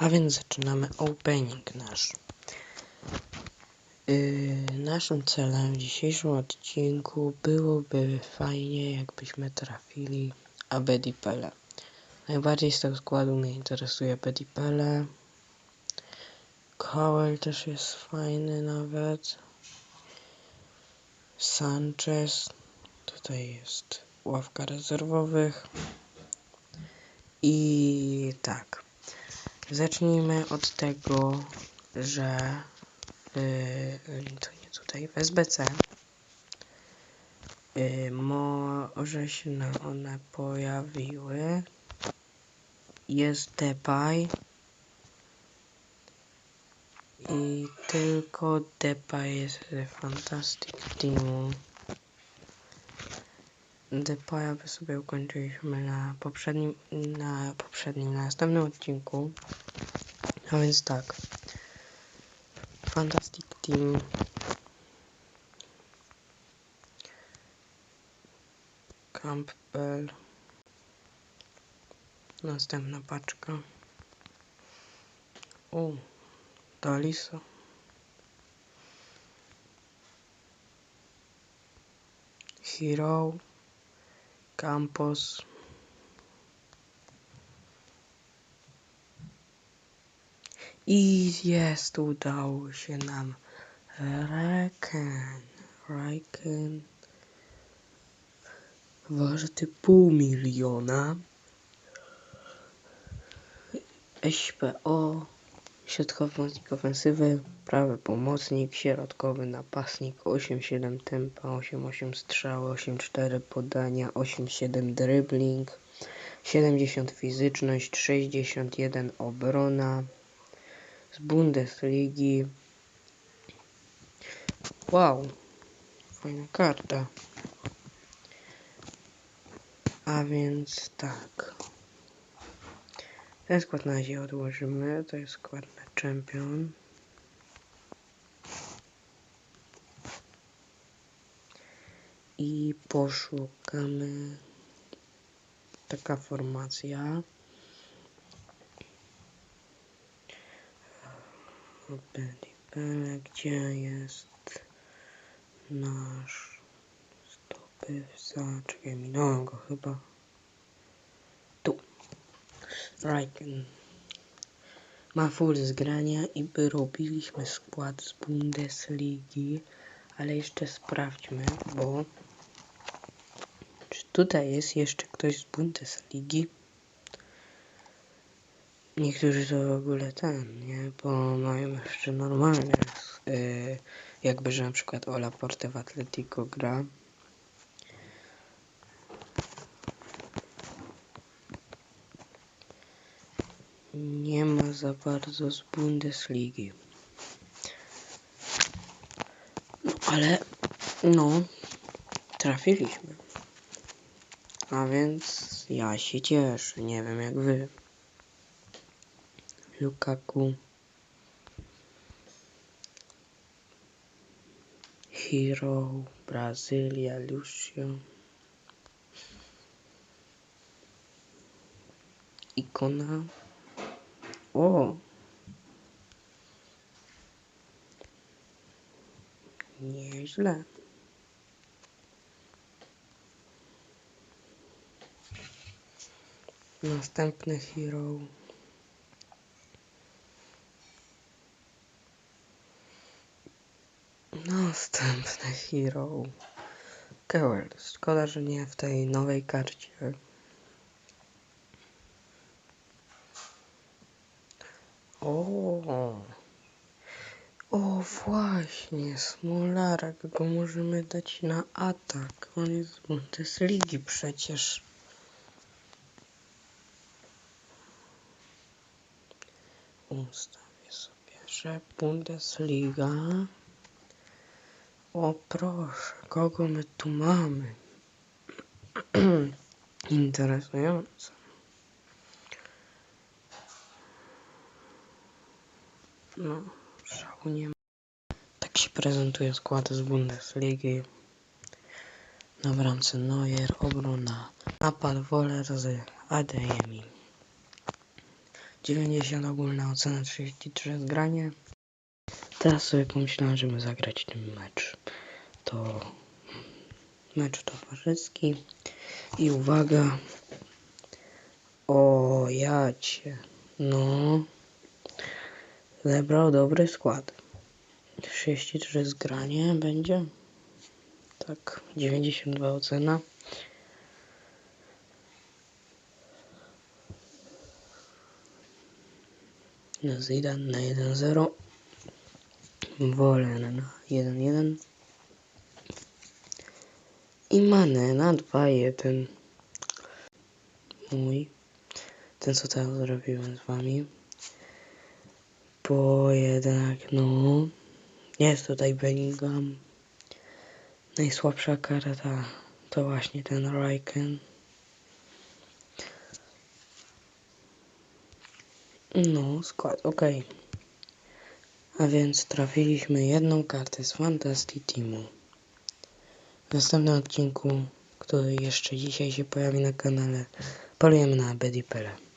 A więc zaczynamy opening nasz. Yy, naszym celem w dzisiejszym odcinku byłoby fajnie, jakbyśmy trafili Abedipele. Najbardziej z tego składu mnie interesuje Abedipele. Cowell też jest fajny nawet. Sanchez. Tutaj jest ławka rezerwowych. I tak. Zacznijmy od tego, że yy, to nie tutaj, w SBC yy, może się nam one pojawiły. Jest Depay i tylko Depay jest ze Fantastic Teamu. Depaya by sobie ukończyliśmy na poprzednim, na poprzednim, na następnym odcinku. A więc tak. Fantastic Team. Campbell. Następna paczka. O, Dalisa. Hero. Campos. I jest, udało się nam. Reken. Reken. Warty pół miliona. SPO. Środkowy pomocnik ofensywy, prawy pomocnik, środkowy napastnik, 8-7 tempa, 8-8 strzały, 8-4 podania, 8-7 dribbling, 70 fizyczność, 61 obrona z Bundesligi. Wow, fajna karta. A więc tak. Ten skład na razie odłożymy. To jest skład na Champion. I poszukamy taka formacja. Bele, gdzie jest nasz zdobywca? Czekaj, minąłem go chyba. Tu. Riken. Ma full zgrania i by robiliśmy skład z Bundesligi, ale jeszcze sprawdźmy, bo czy tutaj jest jeszcze ktoś z Bundesligi? Niektórzy to w ogóle ten, nie? Bo mają jeszcze normalne, yy, jakby, że na przykład Ola Porte w Atletico gra. Nie ma za bardzo z Bundesligi. No ale, no, trafiliśmy. A więc ja się cieszę, nie wiem jak wy. Lukaku. Hero, Brazylia, Lucio. Ikona. O! Nieźle. Następny hero. Następny hero. Kewell. Szkoda, że nie w tej nowej karcie. O, o właśnie, Smolarek go możemy dać na atak. On jest z Bundesligi przecież. Ustawię sobie, że Bundesliga. O proszę, kogo my tu mamy? Interesujące. No, szału nie ma. Tak się prezentuje skład z Bundesligi. Na bramce Neuer, obrona, napad Woller z Adeyemi. 90 ogólna ocena 33 zgranie. Teraz sobie pomyślałem, żeby zagrać ten mecz. To mecz towarzyski. I uwaga. O, jacie. No. Zebrał dobry skład. 33 zgranie będzie. Tak, 92 ocena. Zidane na 1-0. Wolen na 1-1. I Mane na 2-1. Mój. Ten co teraz zrobiłem z wami. Bo jednak no. Jest tutaj Bellingham. Najsłabsza karta to właśnie ten Raiken. No, skład, ok. A więc trafiliśmy jedną kartę z Fantasy Teamu. W następnym odcinku, który jeszcze dzisiaj się pojawi na kanale, polujemy na Bedipele.